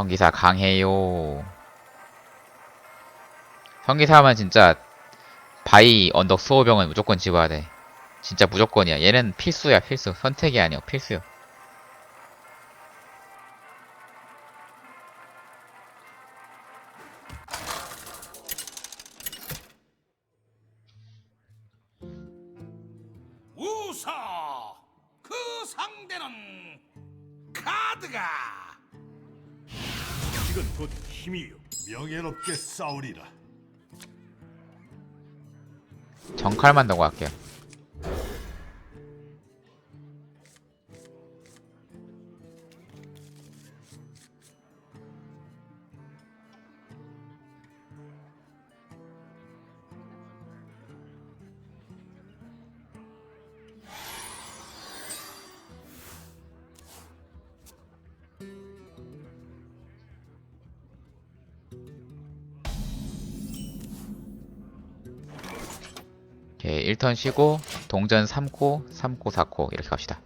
성기사 강해요. 성기사 하면 진짜 바이 언덕 수호병은 무조건 집어야 돼. 진짜 무조건이야. 얘는 필수야, 필수. 선택이 아니야, 필수야. 싸우리라 정칼만 넣고 갈게요. 1턴 쉬고, 동전 3코, 3코, 4코, 이렇게 갑시다.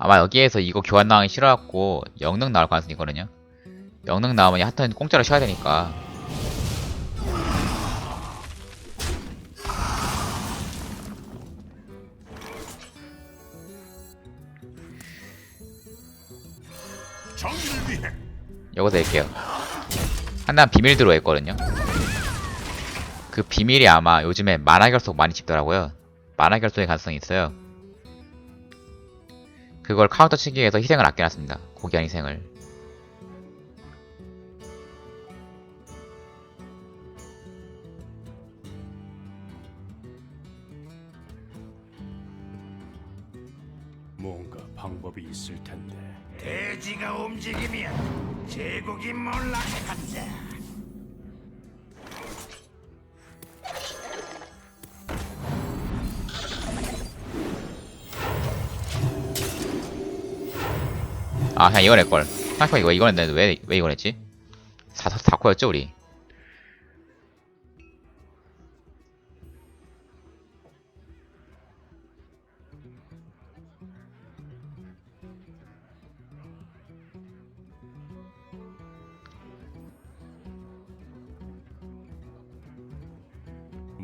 아마 여기에서 이거 교환 나가기 싫어갖고, 영능 나올 가능성이 있거든요. 영능 나오면 하여튼 공짜로 쉬어야 되니까. 요거 낼게요. 한남 비밀 들어있거든요. 그 비밀이 아마 요즘에 만화 결속 많이 집더라고요. 만화 결속의 가능성이 있어요. 그걸 카운터 치기 위해서 희생을 아껴놨습니다. 고귀한 희생을. 뭔가 방법이 있을 텐데 돼지가 움직이면 제국이 몰락한다 아 그냥 이거 낼걸. 생각해보니까 이거 이거 냈는데 왜, 왜 이거 냈지? 4, 4코였죠 우리?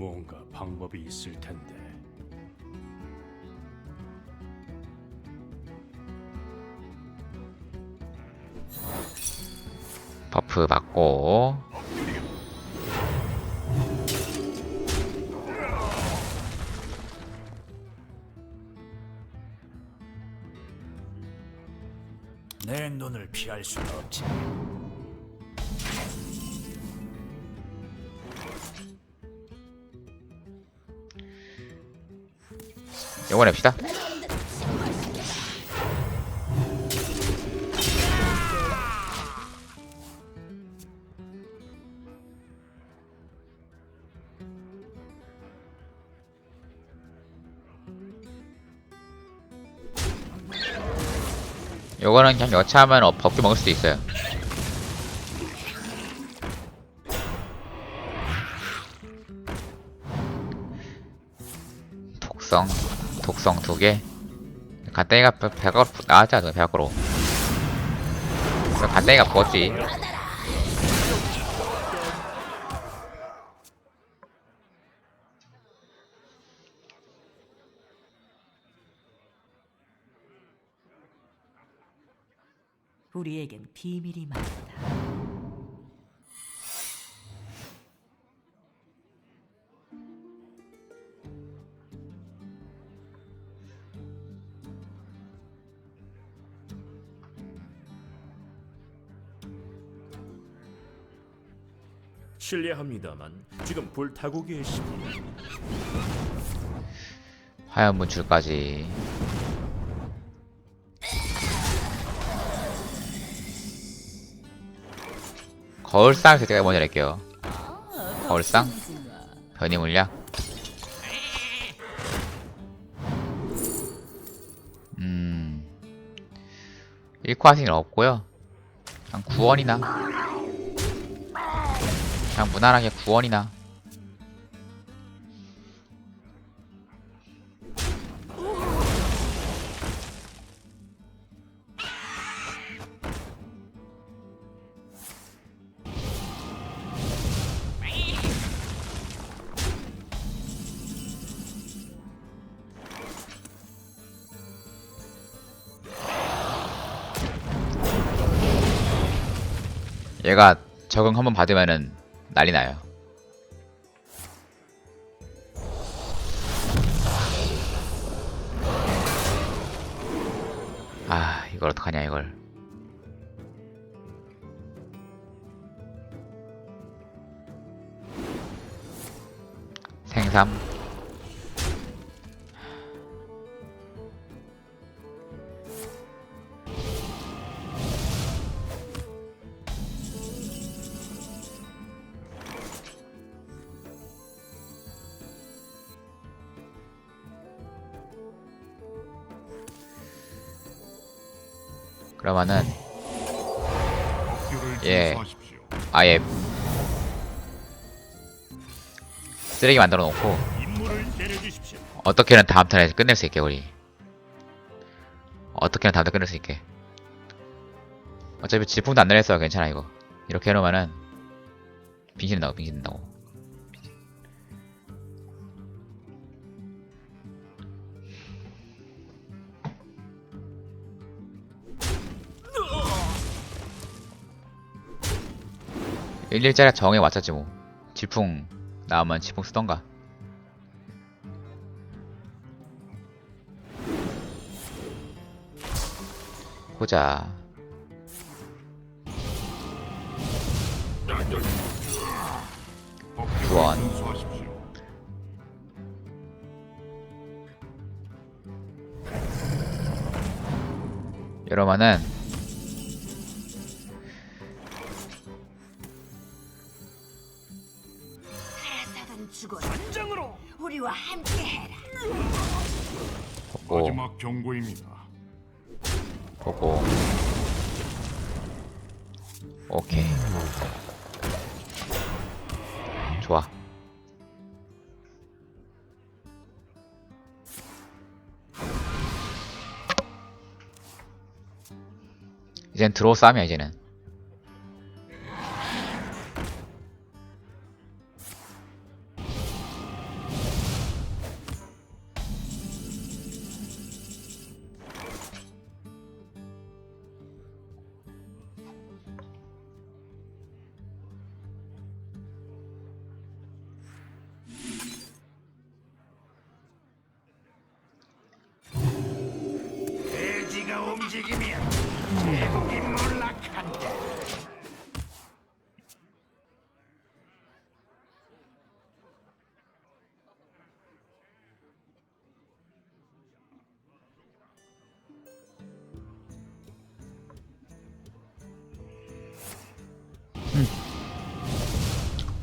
뭔가 방법이 있을 텐데. 버프 받고. 내 눈을 피할 수는 없지 요거 냅시다. 요거는 그냥 여차하면 어, 버프 먹을 수도 있어요. 독성 두 개. 간땡이가 배- 배가 나왔지 않아, 배 밖으로. 간땡이가 부었지. 우리에겐 비밀이 많다. 실례합니다만 지금 불타고 계십니다. 하얀 문줄까지. 거울상 제가 먼저 낼게요. 거울상? 변이 물약? 음. 1코 하시는 없고요 그냥 구원이나 그냥 무난하게 구원이나. 얘가 적응 한번 받으면은 난리 나요. 아, 이걸 어떡하냐, 이걸. 생삼. 그러면은 예. 아예 쓰레기 만들어 놓고. 어떻게든 다음 턴에 끝낼 수 있게 우리. 어떻게든 다음 턴 끝낼 수 있게. 어차피 질풍도 안 내렸어 괜찮아 이거. 이렇게 해놓으면은 빙신 나고 빙신 나고 일일짜리 정에 맞췄지 뭐 질풍 나오면 질풍 쓰던가 보자. 구원. 이러면은 이젠 싸움이야 이제는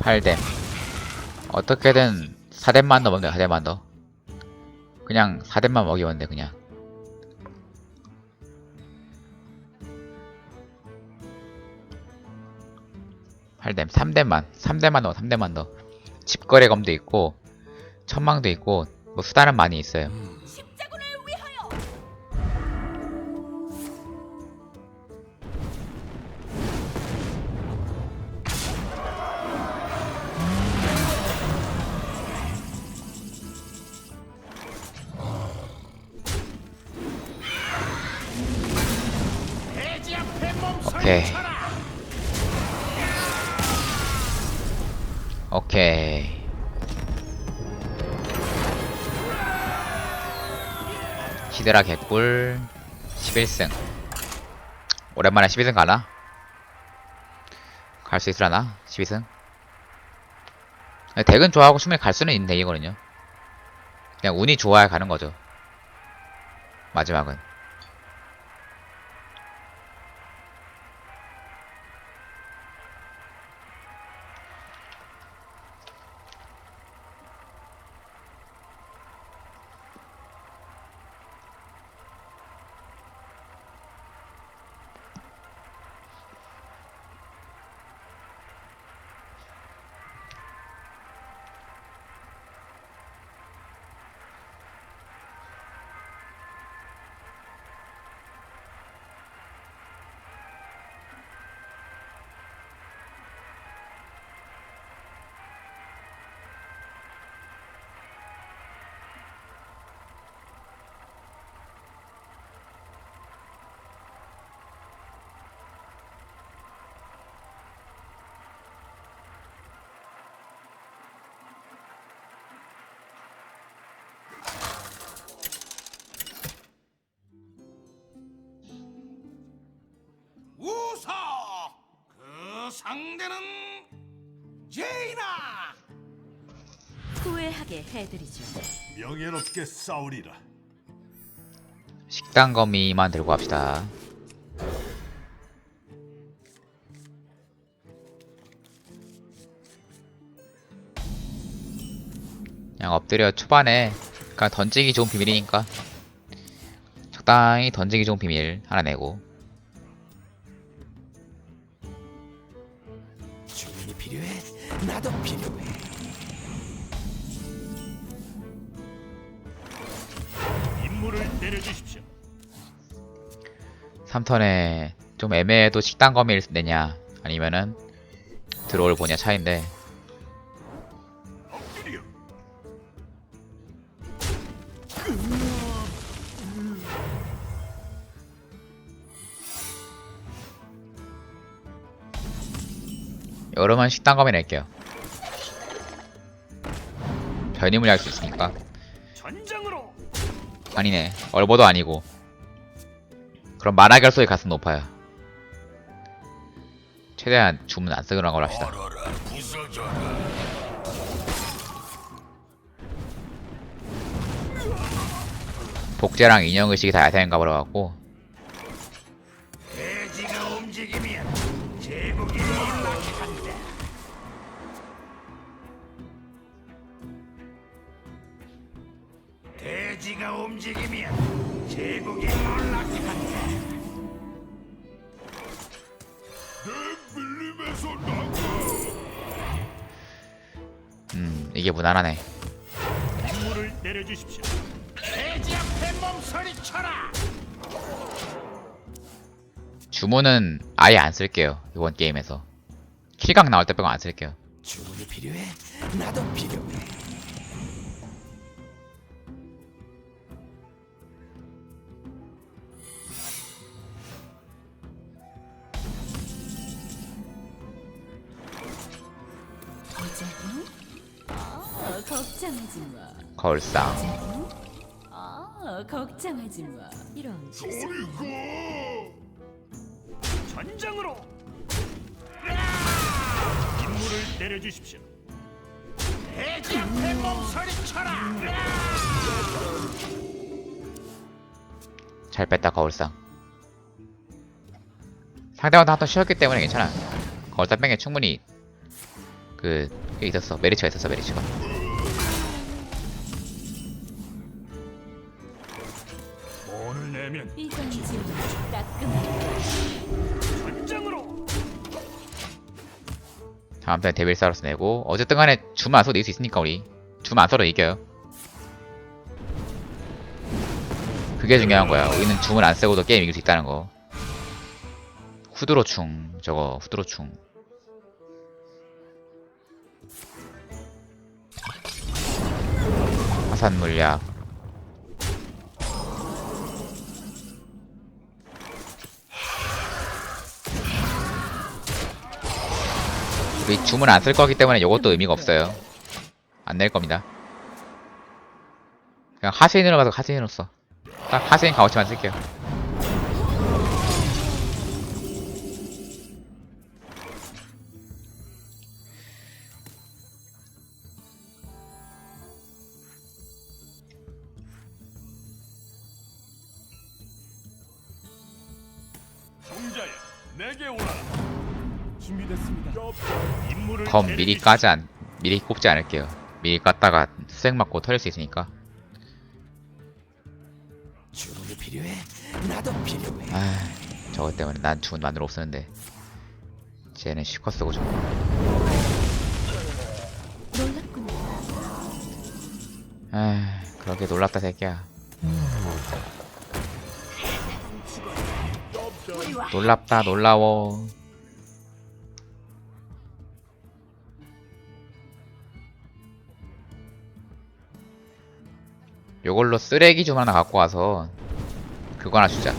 8뎀 어떻게든 4뎀만 넘으면 돼 4뎀만 더. 그냥 4뎀만 먹이면 돼 그냥. 팔뎀 3뎀만. 3뎀만 넣어 3뎀만 넣어 집거래 검도 있고 천망도 있고 뭐 수단은 많이 있어요. 음. 오케이. 쳐라. 오케이 히드라 개꿀 11승 오랜만에 12승 가나? 갈 수 있으려나? 12승? 덱은 좋아하고 충분히 갈 수는 있는 덱이거든요 그냥 운이 좋아야 가는 거죠 마지막은 무서. 그 상대는 제이나. 후회하게 해드리죠. 명예롭게 싸우리라. 식당 거미만 들고 갑시다. 그냥 엎드려 초반에 그냥 던지기 좋은 비밀이니까 적당히 던지기 좋은 비밀 하나 내고 3턴에 좀 애매해도 식당 거미를 내냐? 아니면은 드로우를 보냐 차인데. 여러분 식당 거미 낼게요. 변임을 할 수 있으니까. 아니네. 얼버도 아니고 그럼 만화 결소의 가슴 높아요 최대한 주문 안 쓰는 걸 합시다. 복제랑 인형 의식이 다 야생인가 보러갖고 이게 무난하네 임무를 내려주십시오. 돼지 앞에 몸서리 쳐라. 주문은 아예 안 쓸게요 이번 게임에서 킬각 나올 때 빼고 안 쓸게요 주문이 필요해. 나도 필요해. 거울상 아, 걱정하지 마. 이런 실수. 전장으로. 임무를 내려주십시오. 돼지 앞에 몸서리 쳐라. 잘 뺐다 거울상 상대방도 한턴 쉬었기 때문에 괜찮아 거울상 뺀게 충분히 그 있었어 메리츠가 있었어 메리츠가 다음 턴에 데빌 사우루스 내고. 어쨌든 간에 줌안 써도 이길 수 있으니까 우리. 줌안 써도 이겨요. 그게 중요한 거야. 우리는 줌을 안 쓰고도 게임 이길 수 있다는 거. 후드로충 저거 후드로충. 화산 물약 우리 줌을 안쓸 거기 때문에 이것도 의미가 없어요. 안 낼 겁니다. 그냥 하수인으로 가서 하수인으로 써. 딱 하수인 값어치만 쓸게요. 내게 오라. 준비됐습니다. 임무를 검 미리. 까지 안 미리 꼽지 않을게요 미리 깠다가 수색 맞고 털릴 수 있으니까 주문이 필요해. 나도 필요해. 아 저것 때문에 난 주문 만으로 없었는데 쟤는 실컷 쓰고 좀 놀랍군요. 아 그러게 놀랍다 새끼야 놀랍다 놀라워 요걸로 쓰레기 좀 하나 갖고 와서 그거 하나 주자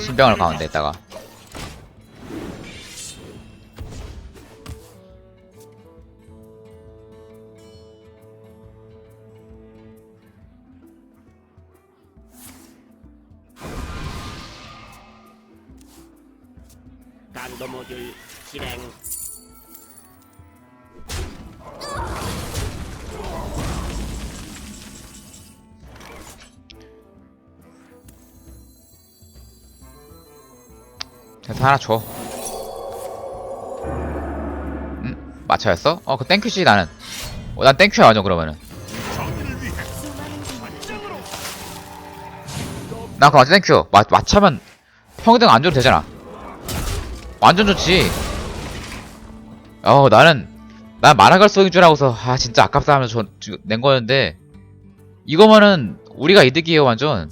신병을 가운데 했다가 하나 줘. 응? 맞춰였어? 어, 그 땡큐지 나는. 어, 난 땡큐야 완전 그러면은. 나 그거 완전 땡큐. 맞 맞차면 평등 안 줘도 되잖아. 완전 좋지. 어, 나는 난 만화갈성인 줄 알고서 아 진짜 아깝다 하면서 저, 저- 낸 거였는데 이거면은 우리가 이득이에요 완전.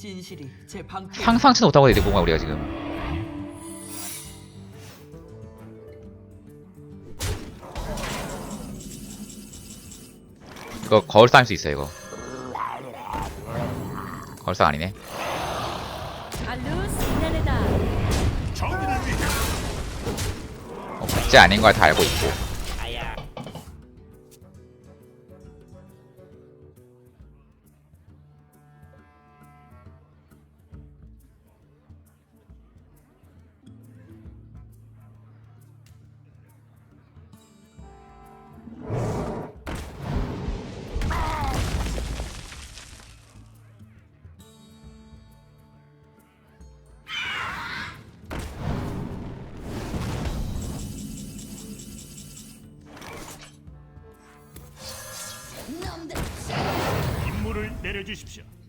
방패 상상치도 못하고 이득 본 거야 우리가 지금. 이거 거울상일 수 있어 이거. 아니네. 미나레다. 정의를 위해 어, 국제 아닌 걸 다 알고 있고.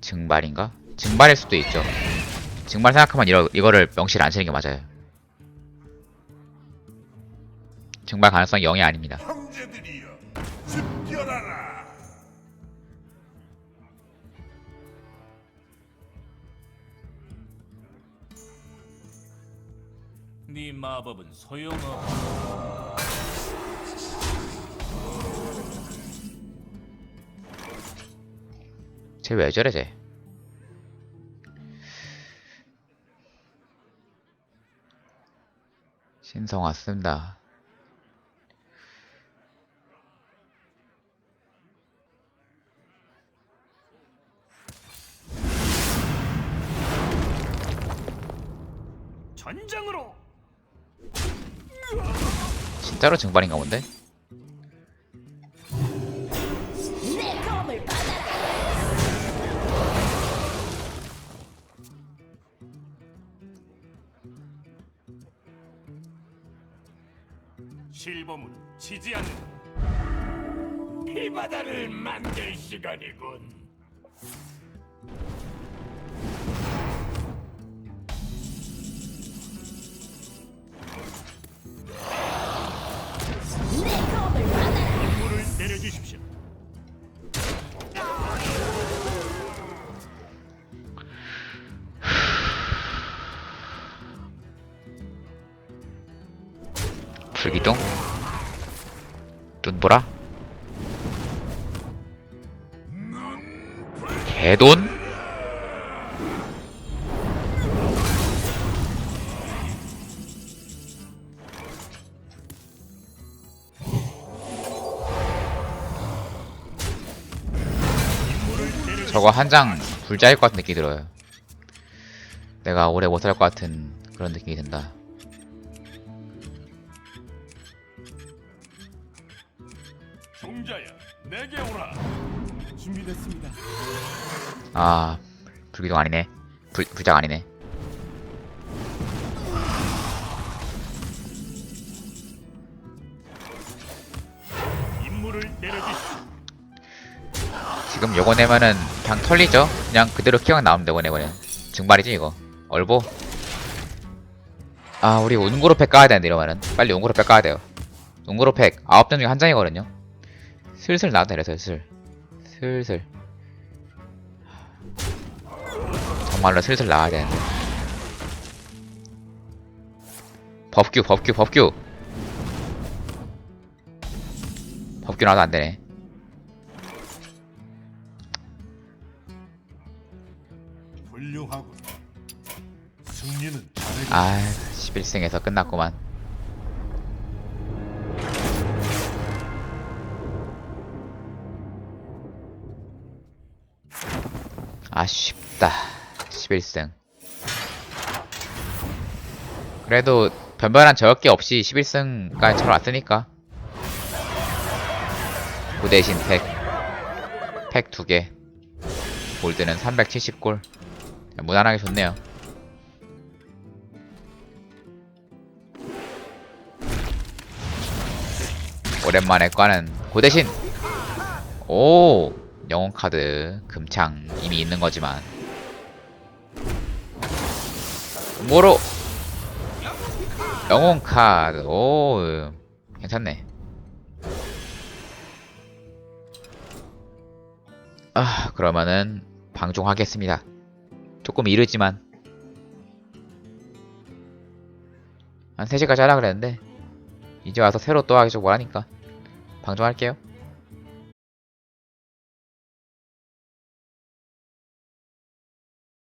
증발인가? 증발일 수도 있죠. 증발 생각하면 이러, 이거를 명시를 안 치는 게 맞아요. 증발 가능성이 0이 아닙니다. 형제들이여, 집결하라. 네 마법은 소용없. 쟤 왜 저래 쟤? 신성 왔습니다. 전장으로. 진짜로 증발인가 본데? 실버문 지지 않는다. 피바다를 만들 시간이군. 불기둥? 눈보라? 개돈? 저거 한 장 불자일 것 같은 느낌이 들어요. 내가 오래 못살것 같은 그런 느낌이 든다. 내게 오라. 준비됐습니다. 아 불기둥 아니네. 불, 불작 아니네. 임무를 내려주십시오. 지금 요거 내면은 그냥 털리죠? 그냥 그대로 키워만 나오면 되고 내거는 증발이지 이거. 얼보. 아 우리 운구로팩 까야 되는데 이러면은. 빨리 운구로팩 까야 돼요. 운구로팩 9장 중에 한 장이거든요 슬슬 나왔다 이래 슬슬 슬슬 정말로 슬슬 나와야 되는데. 법규 법규 법규! 법규 나와도 안되네. 아 11승에서 끝났구만 11승. 그래도 변변한 저격기 없이 11승까지 쳐왔으니까. 그 대신 팩, 팩 2개. 골드는 370골. 무난하게 좋네요. 오랜만에 꺼는 그 대신. 오! 영웅 카드 금창 이미 있는 거지만 뭐로? 영웅 카드. 오 괜찮네. 아 그러면은 방종하겠습니다. 조금 이르지만. 한 3시까지 하라 그랬는데 이제 와서 새로 또 하기 좀 뭐하니까 방종할게요